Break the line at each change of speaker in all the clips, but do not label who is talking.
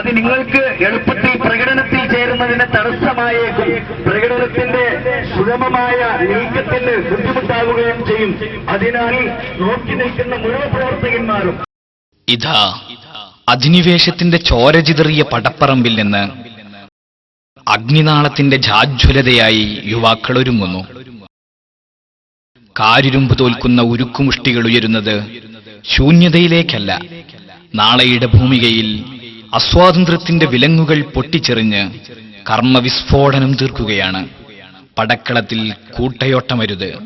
അത് നിങ്ങൾക്ക് എളുപ്പത്തിൽ പ്രകടനത്തിൽ ചേരുന്നതിന് തടസ്സമായേക്കും. പ്രകടനത്തിന്റെ സുഗമമായ നീക്കത്തിന് ബുദ്ധിമുട്ടാവുകയും ചെയ്യും. അതിനാൽ നോക്കി നിൽക്കുന്ന മുഴുവൻ പ്രവർത്തകന്മാരും.
ഇതാ അധിനിവേശത്തിന്റെ ചോരചിതറിയ പടപ്പറമ്പിൽ നിന്ന് അഗ്നിനാളത്തിന്റെ ജാജ്വലതയായി യുവാക്കൾ ഒരുങ്ങുന്നു. കാരിരുമ്പ് തോൽക്കുന്ന ഉരുക്കുമുഷ്ടികൾ ഉയരുന്നത് ശൂന്യതയിലേക്കല്ല നാളെയുടെ ഭൂമികയിൽ അസ്വാതന്ത്ര്യത്തിന്റെ വിലങ്ങുകൾ പൊട്ടിച്ചെറിഞ്ഞ് കർമ്മവിസ്ഫോടനം തീർക്കുകയാണ്. പടക്കളത്തിൽ കൂട്ടയോട്ടമരുത്.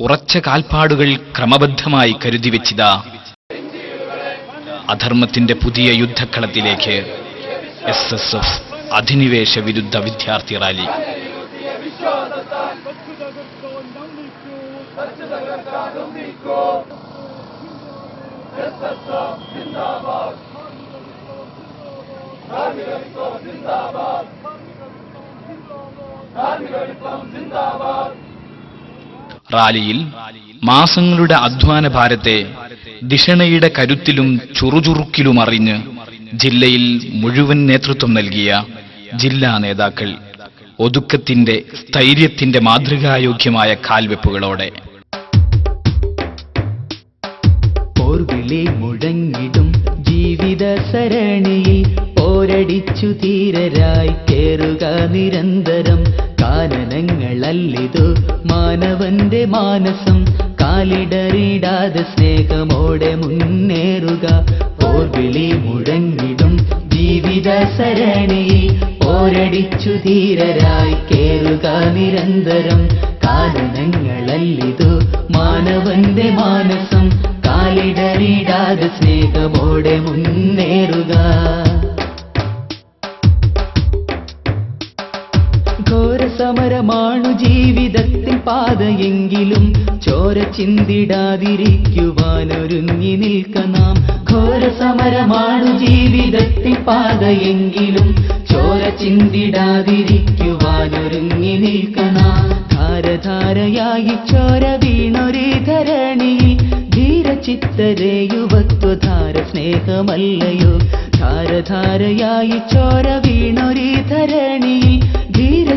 ഉറച്ച കാൽപ്പാടുകൾ ക്രമബദ്ധമായി കരുതി വെച്ചിതാ അധർമ്മത്തിന്റെ പുതിയ യുദ്ധക്കളത്തിലേക്ക് എസ് എസ് എഫ് അധിനിവേശ വിരുദ്ധ വിദ്യാർത്ഥി റാലി. റാലിയിൽ മാസങ്ങളുടെ അധ്വാന ഭാരത്തെ ദിഷണയുടെ കരുത്തിലും ചുറുചുറുക്കിലും അറിഞ്ഞ് ജില്ലയിൽ മുഴുവൻ നേതൃത്വം നൽകിയ ജില്ലാ നേതാക്കൾ ഒതുക്കത്തിന്റെ സ്ഥൈര്യത്തിന്റെ മാതൃകായോഗ്യമായ കാൽവെപ്പുകളോടെ.
ജീവിത സരണിയിൽ ധീരരായി കേറുക നിരന്തരം. കാനനങ്ങളല്ലിതു മാനവന്റെ മാനസം. കാലിടറിടാതെ സ്നേഹമോടെ മുന്നേറുക. പോർവിളി മുഴങ്ങിടും ജീവിത സരണിയിൽ. പോരടിച്ചു ധീരരായി കേറുക നിരന്തരം. കാനനങ്ങളല്ലിതു മാനവന്റെ മാനസം. കാലിടറിടാതെ സ്നേഹമോടെ മുന്നേറുക. ഘോരസമരമാണു ജീവിതത്തിൻ പാതയെങ്കിലും ചോര ചിന്തിടാതിരിക്കുവാനൊരുങ്ങി നിൽക്കണം നാം. ഘോരസമരമാണു ജീവിതത്തിൽ പാതയെങ്കിലും ചോര ചിന്തിടാതിരിക്കുവാനൊരുങ്ങി നിൽക്കണം ധാരധാരയായി ചോര വീണൊരേ ധരണിയിൽ ധീരചിത്തരെ യുവത്വധാര സ്നേഹമല്ലയോ. ധാരധാരയായി ചോര വീണൊരേ ധരണിയിൽ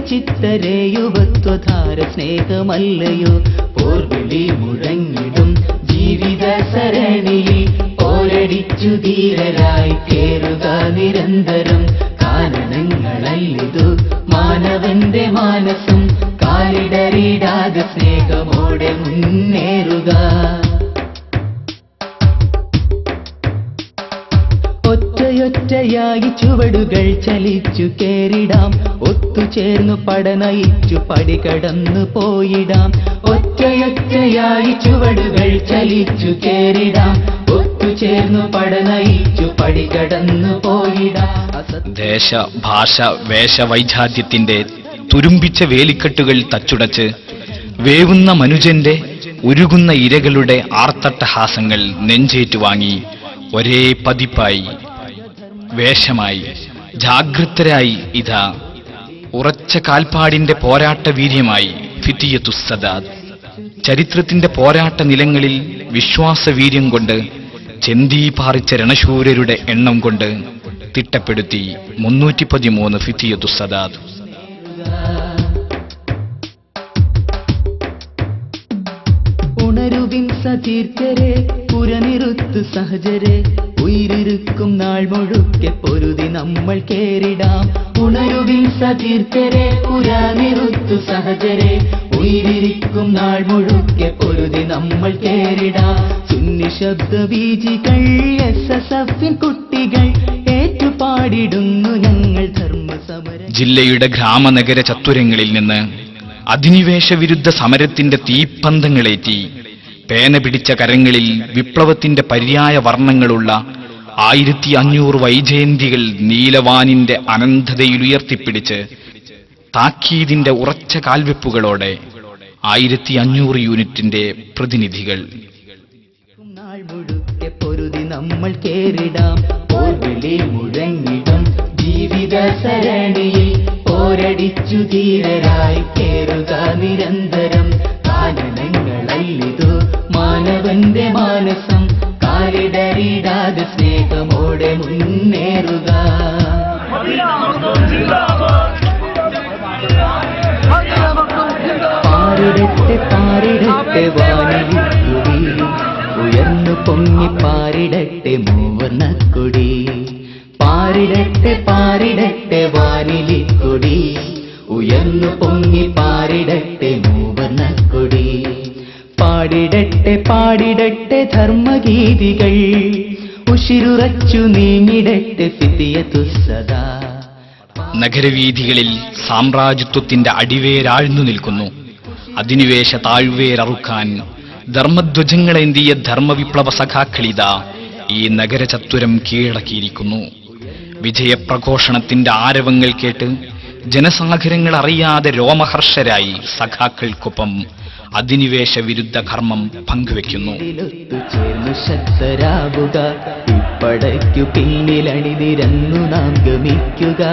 ധീരചിത്തരേ യുവത്വധാര സ്നേഹമല്ലയോ? പോർവിളി മുഴങ്ങിടും ജീവിത സരണിയിൽ. പോരടിച്ചു ധീരരായി കേറുക നിരന്തരം. കാരണങ്ങളല്ലിതു മാനവന്റെ മാനസം. കാലിടറിടാതെ സ്നേഹമോടെ മുന്നേറുക. ഒറ്റയൊറ്റയായി ചുവടുകൾ ചലിച്ചു കേറിടാം. ഒത്തുചേർന്നു പടനയിച്ചു പടികടന്നു പോയിടാം. ഒറ്റയൊറ്റയായി ചുവടുകൾ ചലിച്ചു കേറിടാം ഒത്തുചേർന്നു പടനയിച്ചു പടികടന്നു പോയിടാം. അസത്യ
ദേശ ഭാഷ വേഷ വൈജാത്യത്തിന്റെ തുരുമ്പിച്ച വേലിക്കെട്ടുകൾ തച്ചുടച്ച് വേവുന്ന മനുജന്റെ ഉരുകുന്ന ഇരകളുടെ ആർത്തട്ടഹാസങ്ങൾ നെഞ്ചേറ്റുവാങ്ങി ഒരേ പതിപ്പായി. വേഷമായി. ജാഗ്രതരായി ഇതാ ഉറച്ച കാൽപ്പാടിന്റെ പോരാട്ട വീര്യമായി ഫിത്തിയത്തുസദാദ് ചരിത്രത്തിന്റെ പോരാട്ട നിലങ്ങളിൽ വിശ്വാസവീര്യം കൊണ്ട് ചെന്തി പാറിച്ച രണശൂരരുടെ എണ്ണം കൊണ്ട് തിട്ടപ്പെടുത്തി മുന്നൂറ്റി പതിമൂന്ന് ഫിത്തിയത്തുസദാദ്
ഉണരുവിൻ സതീർത്ഥരെ പുരനിറുത്തു സഹജരെ നാൾ മുഴുക്കെ പൊരുതി നമ്മൾ കേറിടാം. ഉണരുവിൻ സതീർത്ഥരെ സഹചരെ. ഉയിരിക്കും നാൾ മുഴുക്കെ പൊരുതി നമ്മൾ കേരിടാ ചുന്നി ശബ്ദ ബീജികൾ എസ് എസ് എഫിൻ കുട്ടികൾ ഏറ്റുപാടിടുന്നു ഞങ്ങൾ ധർമ്മസമര.
ജില്ലയുടെ ഗ്രാമനഗര ചത്തുരങ്ങളിൽ നിന്ന് അധിനിവേശ വിരുദ്ധ സമരത്തിന്റെ തീപ്പന്തങ്ങളേറ്റി. പേന പിടിച്ച കരങ്ങളിൽ വിപ്ലവത്തിന്റെ പര്യായ വർണങ്ങളുള്ള ആയിരത്തി അഞ്ഞൂറ് വൈജയന്തികൾ നീലവാനിന്റെ അനന്തതയിലുയർത്തിപ്പിടിച്ച് താക്കീതിന്റെ ഉറച്ച കാൽവെപ്പുകളോടെ ആയിരത്തി അഞ്ഞൂറ് യൂണിറ്റിന്റെ പ്രതിനിധികൾ.
പൊരുതി നമ്മൾ കേറിടാം. മുഴങ്ങിടും ജീവിത സരണിയിൽ. പോരടിച്ചു ധീരരായി കേറുക നിരന്തരം. കാനനങ്ങളല്ലിതു മാനവന്റെ മാനസം. സ്നേഹമോടെ മുന്നേറുക. പാരിടട്ടെ പാരിടട്ടെ വാനവിക്കുടി. ഉയർന്നു പൊങ്ങി പാരിടട്ടെ മൂവർണക്കൊടി പാരിടട്ടെ പാരിടട്ടെ വാനിലിക്കൊടി. ഉയർന്നു പൊങ്ങി പാരിടട്ടെ മൂവർണക്കൊടി പാടിടട്ടെ പാടിടട്ടെ ധർമ്മഗീതികൾ. ഉഷിരുറച്ചു
നഗരവീഥികളിൽ സാമ്രാജ്യത്വത്തിന്റെ അടിവേരാഴ്ന്നു നിൽക്കുന്നു. അധിനിവേശ താഴ്വേരറുക്കാൻ ധർമ്മധ്വജങ്ങളേന്തിയ ധർമ്മവിപ്ലവ സഖാക്കളിത ഈ നഗരചത്വരം കീഴടക്കിയിരിക്കുന്നു. വിജയപ്രഘോഷണത്തിന്റെ ആരവങ്ങൾ കേട്ട് ജനസാഗരങ്ങൾ അറിയാതെ രോമഹർഷരായി സഖാക്കൾക്കൊപ്പം അധിനിവേശ വിരുദ്ധ കർമ്മം പങ്കുവെക്കുന്നു
പടയ്ക്കു പിന്നിലണിനിരന്നു നാം ഗമിക്കുക.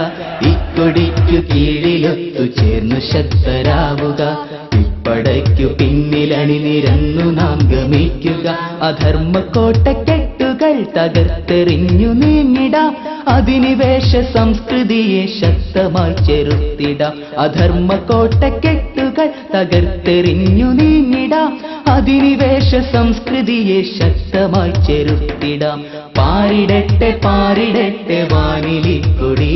ഇക്കൊടിക്കു കീഴിലൊത്തു ചേർന്നു ശക്തരാവുക ഇപ്പടയ്ക്കു പിന്നിലണിനിരന്നു നാം ഗമിക്കുക. അധർമ്മ കോട്ടക്കെട്ടുകൾ തകർത്തെറിഞ്ഞു നീങ്ങിടാം. അധിനിവേശ സംസ്കൃതിയെ ശക്തമായി ചെറുത്തിടാം അധർമ്മ കോട്ടക്കെട്ടുകൾ തകർത്തെറിഞ്ഞു നീങ്ങിടാം. അധിനിവേശ സംസ്കൃതിയെ ശക്തമായി ചെറുത്തിടാം. പാരിടട്ടെ പാരിടട്ടെ വാനിലി കൊടി.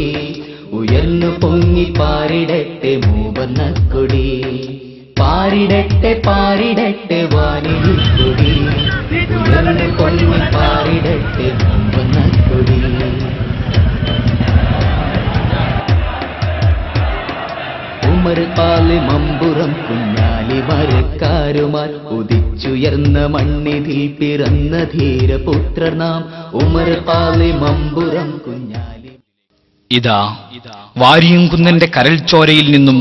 ഉയർന്നു പൊങ്ങി പാരിടട്ടെ മൂവർണക്കൊടി പാരിടട്ടെ പാരിടട്ടെ വാനിലി വാനിലിക്കൊടി ഉയർന്നു പൊങ്ങി പാരിടട്ടെ ഉമർ പാൽ മമ്പുറം കുഞ്ഞാലി മരക്കാരുമാർ ഉദിച്ചുയർന്ന മണ്ണിതിൽ പിറന്ന ധീരപുത്രർ നാം. ഉമർ പാൽ മമ്പുറം കുഞ്ഞാലി.
ഇതാ വാരിയംകുന്നന്റെ കരൾച്ചോരയിൽ നിന്നും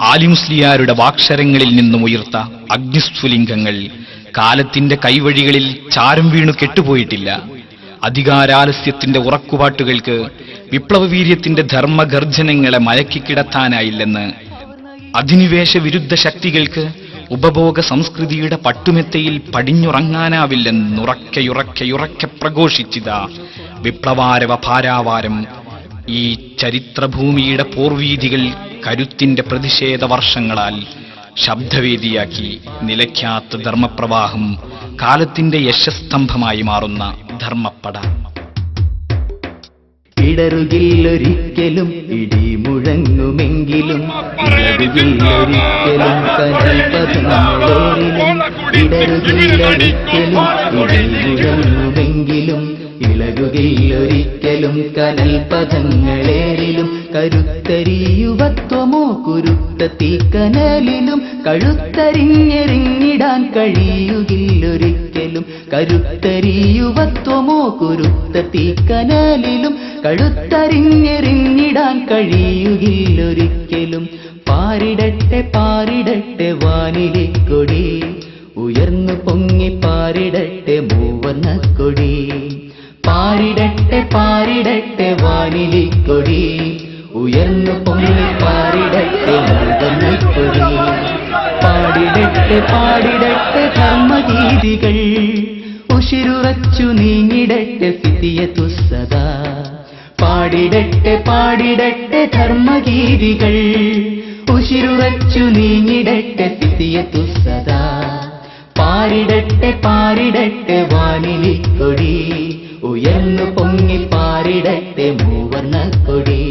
ആലിമുസ്ലിയാരുടെ വാക്ഷരങ്ങളിൽ നിന്നും ഉയർത്ത അഗ്നിസ്ഫുലിംഗങ്ങൾ. കാലത്തിന്റെ കൈവഴികളിൽ ചാരം വീണു കെട്ടുപോയിട്ടില്ല. അധികാരാലസ്യത്തിന്റെ ഉറക്കുപാട്ടുകൾക്ക് വിപ്ലവവീര്യത്തിന്റെ ധർമ്മഗർജനങ്ങളെ മയക്കിക്കിടത്താനായില്ലെന്ന് അധിനിവേശ വിരുദ്ധ ശക്തികൾക്ക് ഉപഭോഗ സംസ്കൃതിയുടെ പട്ടുമെത്തയിൽ പടിഞ്ഞുറങ്ങാനാവില്ലെന്നുറക്കയുറക്കയുറക്കെ പ്രഘോഷിച്ചിത വിപ്ലവാരവ ഭാരാവാരം. ഈ ചരിത്രഭൂമിയുടെ പോർവീതികൾ കരുത്തിന്റെ പ്രതിഷേധ വർഷങ്ങളാൽ ശബ്ദവേദിയാക്കി നിലയ്ക്കാത്ത ധർമ്മപ്രവാഹം കാലത്തിന്റെ യശസ്തംഭമായി മാറുന്ന ധർമ്മപ്പട.
ഇടറുകില്ലൊരിക്കലും ഇടി മുഴങ്ങുമെങ്കിലും ഇടറുകില്ലൊരിക്കലും കനൽപഥങ്ങളേറിലും ഇടറുകില്ലൊരിക്കലും ഇടി മുഴങ്ങുമെങ്കിലും ഇളകുകില്ലൊരിക്കലും കനൽ കരുത്തരി കരുത്തരിയുവത്വമോ കുരുത്ത തീക്കനലിലും കഴുത്തരിഞ്ഞെറിഞ്ഞിടാൻ കഴിയുകില്ലൊരിക്കലും കരുത്തരിയുവത്വമോ കുരുത്ത തീക്കനലിലും കഴുത്തരിഞ്ഞെറിഞ്ഞിടാൻ കഴിയുകില്ലൊരിക്കലും പാരിടട്ടെ പാരിടട്ടെ വാനിലെ കൊടി. ഉയർന്നു പൊങ്ങി പാരിടട്ടെ മൂവന്ന കൊടി. പാരിടട്ടെ പാരിടട്ടെ വാനിലെ കൊടി. ഉയർന്നു പൊങ്ങി പാരിടട്ടെ മൂവന്ന കൊടി. പാടിടട്ടെ പാടിടട്ടെ ധർമ്മഗീതികൾ ഉശിരുറച്ചു നീങ്ങിടട്ടെ സ്ഥിതിയതു തുസ്സത പാടിടട്ടെ പാടിടട്ടെ ധർമ്മഗീതികൾ ഉശിരുറച്ചു നീങ്ങിടട്ടെ സിത്തിയത്തു സദാ പാരിടട്ടെ പാരിടട്ടെ വാനിലിക്കൊടി ഉയർന്നു പൊങ്ങി പാരിടട്ടെ മൂവർണക്കൊടി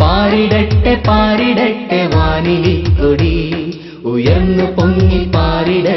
പാരിടട്ടെ പാരിടട്ടെ വാനിലി കൊടി. ഉയർന്നു പൊങ്ങി പാരിട